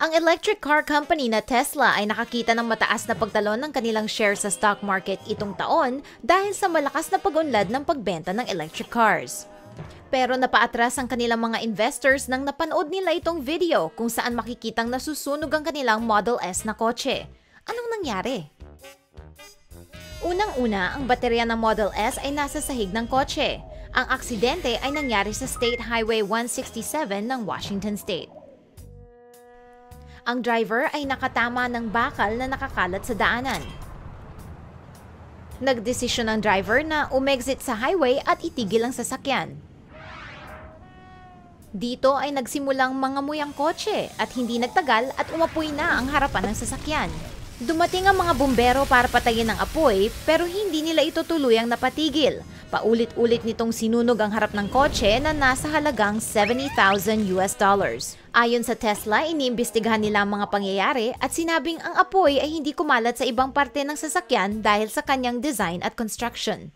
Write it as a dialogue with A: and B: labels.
A: Ang electric car company na Tesla ay nakakita ng mataas na pagtalon ng kanilang share sa stock market itong taon dahil sa malakas na pag-unlad ng pagbenta ng electric cars. Pero napaatras ang kanilang mga investors nang napanood nila itong video kung saan makikitang nasusunog ang kanilang Model S na kotse. Anong nangyari? Unang-una, ang baterya ng Model S ay nasa sahig ng kotse. Ang aksidente ay nangyari sa State Highway 167 ng Washington State. Ang driver ay nakatama ng bakal na nakakalat sa daanan. Nagdesisyon ang driver na umexit sa highway at itigil ang sasakyan. Dito ay nagsimulang mga muyang kotse at hindi nagtagal at umapoy na ang harapan ng sasakyan. Dumating ang mga bumbero para patayin ang apoy pero hindi nila ito tuluyang napatigil. Paulit-ulit nitong sinunog ang harap ng kotse na nasa halagang 70,000 US dollars. Ayon sa Tesla, iniimbestigahan nila ang mga pangyayari at sinabing ang apoy ay hindi kumalat sa ibang parte ng sasakyan dahil sa kanyang design at construction.